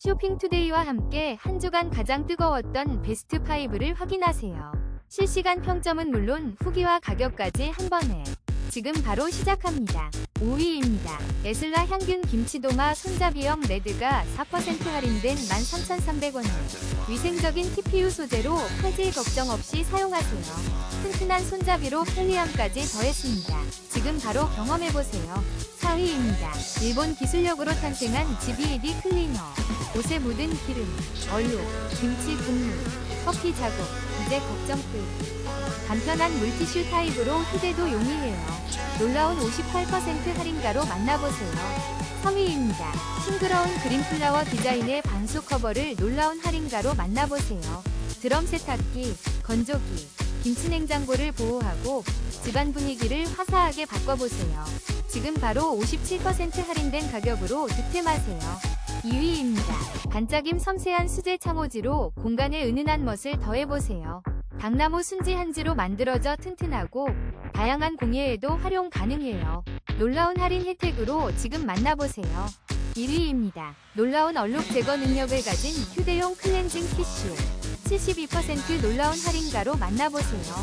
쇼핑투데이와 함께 한 주간 가장 뜨거웠던 베스트 5를 확인하세요. 실시간 평점은 물론 후기와 가격까지 한 번에 지금 바로 시작합니다. 5위입니다. 에슬라 향균 김치도마 손잡이형 레드가 4% 할인된 13,300원에 위생적인 TPU 소재로 화질 걱정 없이 사용하세요. 튼튼한 손잡이로 편리함까지 더했습니다. 지금 바로 경험해보세요. 4위입니다. 일본 기술력으로 탄생한 GBED 클리너. 옷에 묻은 기름, 얼룩, 김치 국물, 커피 자국, 이제 걱정 끝. 간편한 물티슈 타입으로 휴대도 용이해요. 놀라운 58% 할인가로 만나보세요. 3위입니다. 싱그러운 그린 플라워 디자인의 방수 커버를 놀라운 할인가로 만나보세요. 드럼 세탁기, 건조기, 김치냉장고를 보호하고 집안 분위기를 화사하게 바꿔보세요. 지금 바로 57% 할인된 가격으로 득템하세요. 2위입니다. 반짝임 섬세한 수제 창호지로 공간에 은은한 멋을 더해보세요. 당나무 순지 한지로 만들어져 튼튼하고 다양한 공예에도 활용 가능해요. 놀라운 할인 혜택으로 지금 만나보세요. 1위입니다. 놀라운 얼룩 제거 능력을 가진 휴대용 클렌징 티슈. 72% 놀라운 할인가로 만나보세요.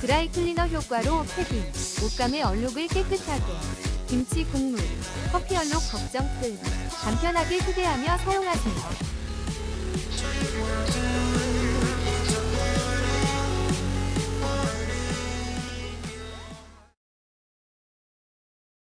드라이 클리너 효과로 패딩, 옷감의 얼룩을 깨끗하게. 김치 국물, 커피 얼룩 걱정 끝. 간편하게 휴대하며 사용하세요.